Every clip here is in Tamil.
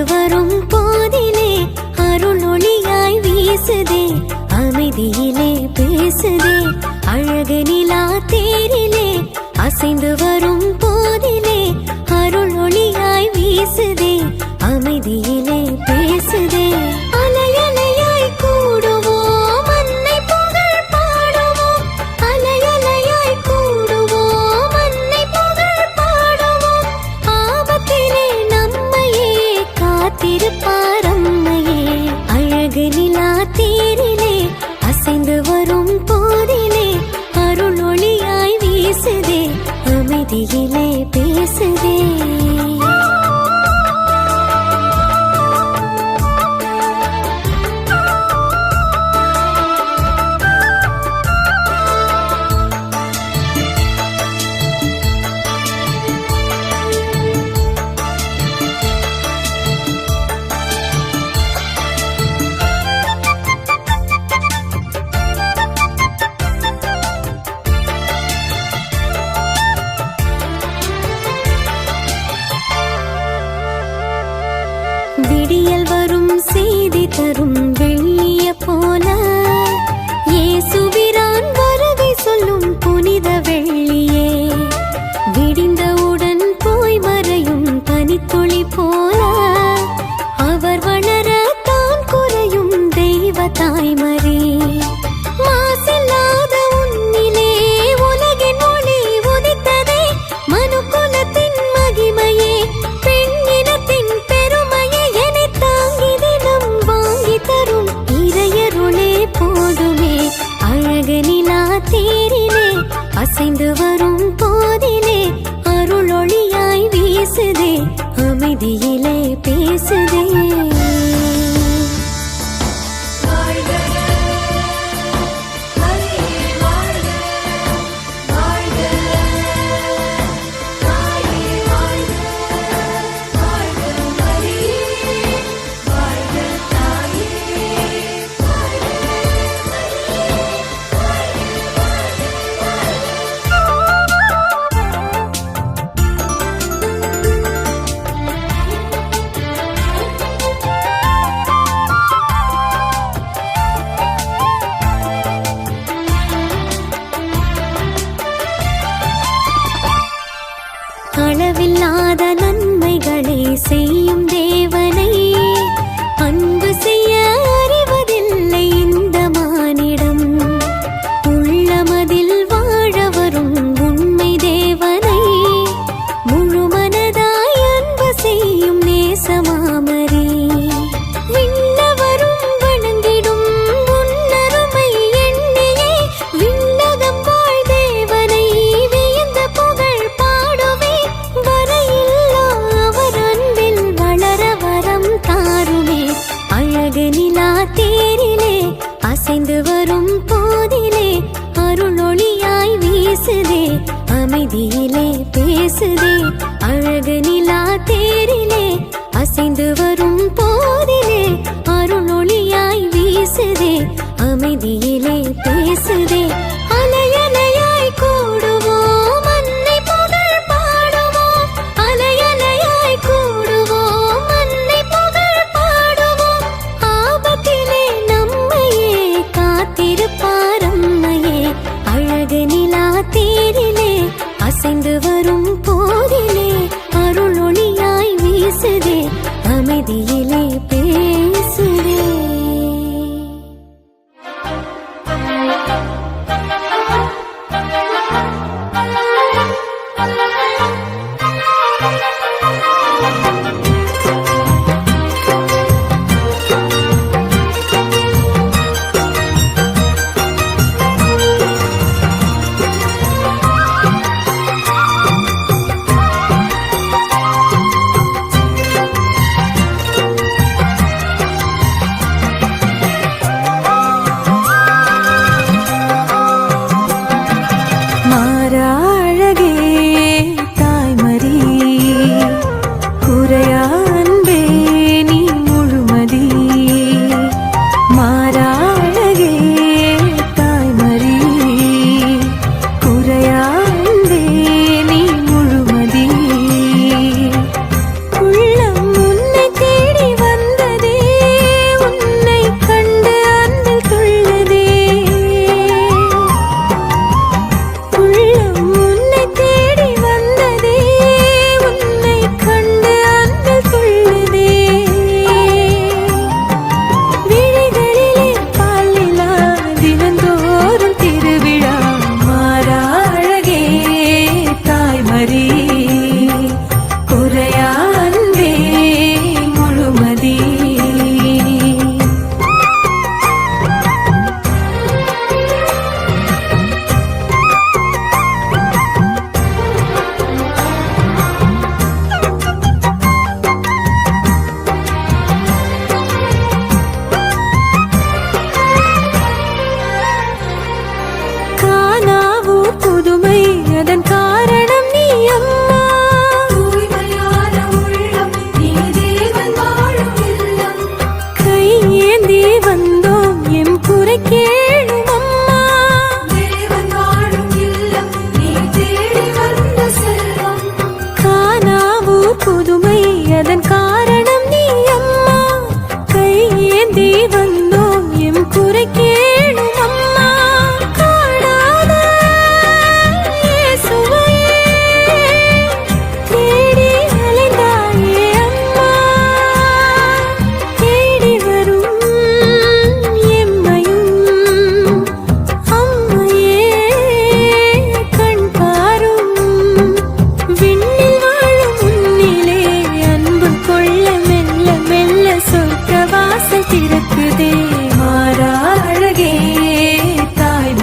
இருவரும் போதிலே அருள் ஒளியாய் வீசுதே அமைதியிலே பேசுதே. அழகு நிலா தேரிலே அசைந்து வரும் Dime பேசுதே. அழகு நிலா தேரிலே அசைந்து வரும் போதிலே அருளொளியாய் வீசுதே. அமைதியிலே பேசுதே. Thank you.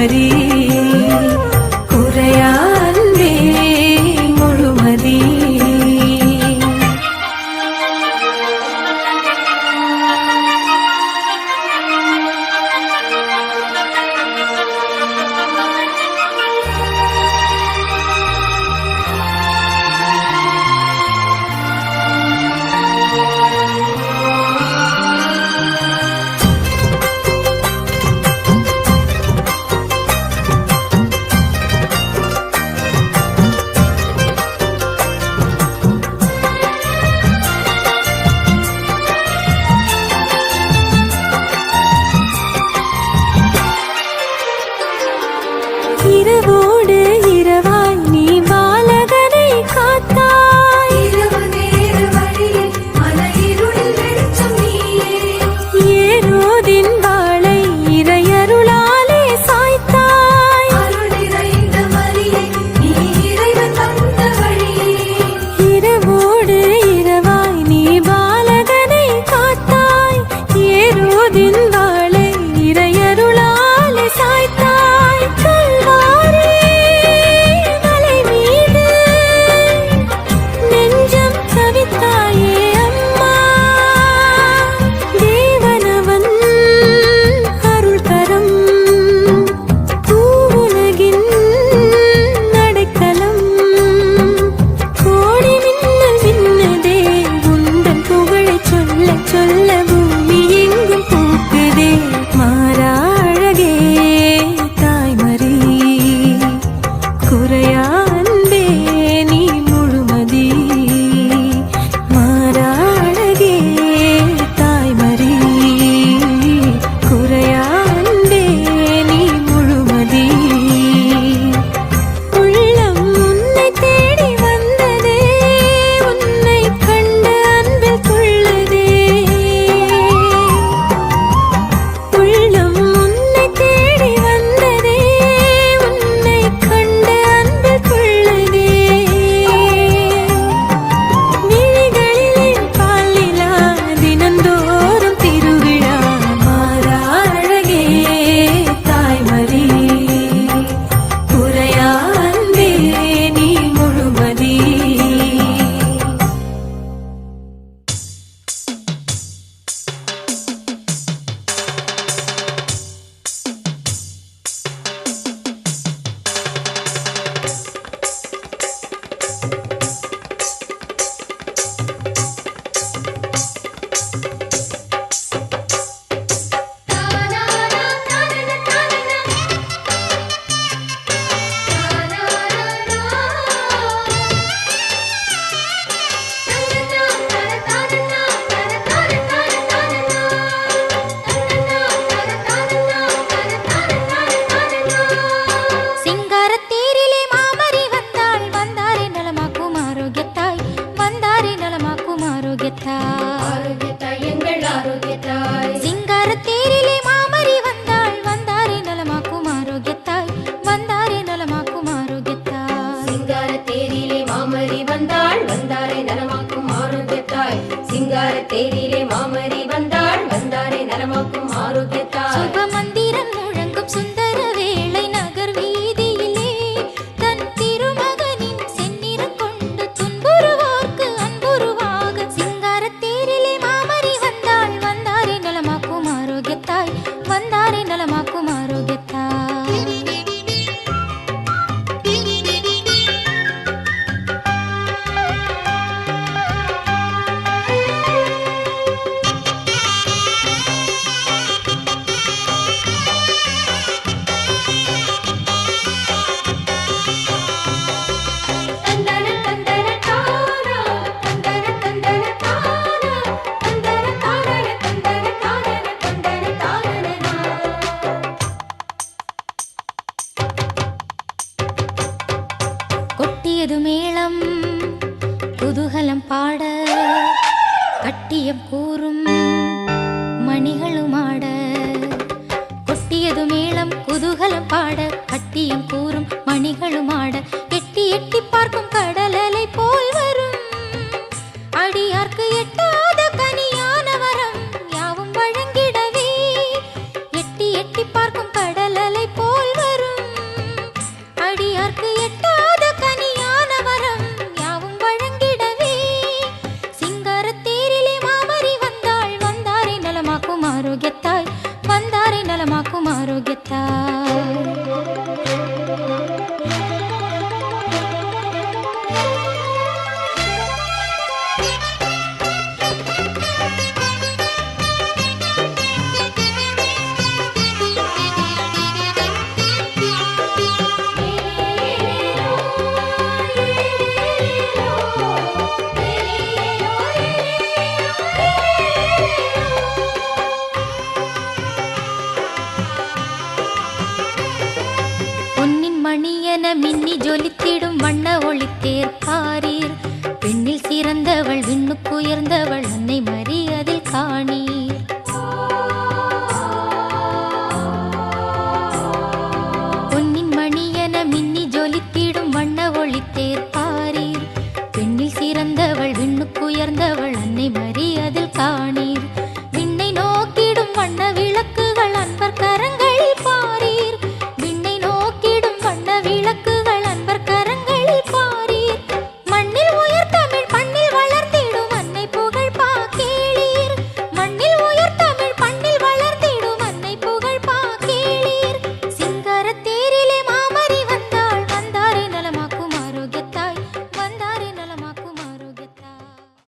हरी வந்தாரே நலமாக்கும் ஆரோக்கியத்தாய். சிங்கார தேரிலே மாமரி வந்தாள் வந்தாரே நலமாக்கும் ஆரோக்கியத்தாய். சுபமந்தி மணியன மின்னி ஜொலித்திடும் வண்ண ஒளித்தேர் பாரீர். பெண்ணில் சிறந்தவள் விண்ணுக்குயர்ந்தவள் அன்னை மரியாதை காணீர்.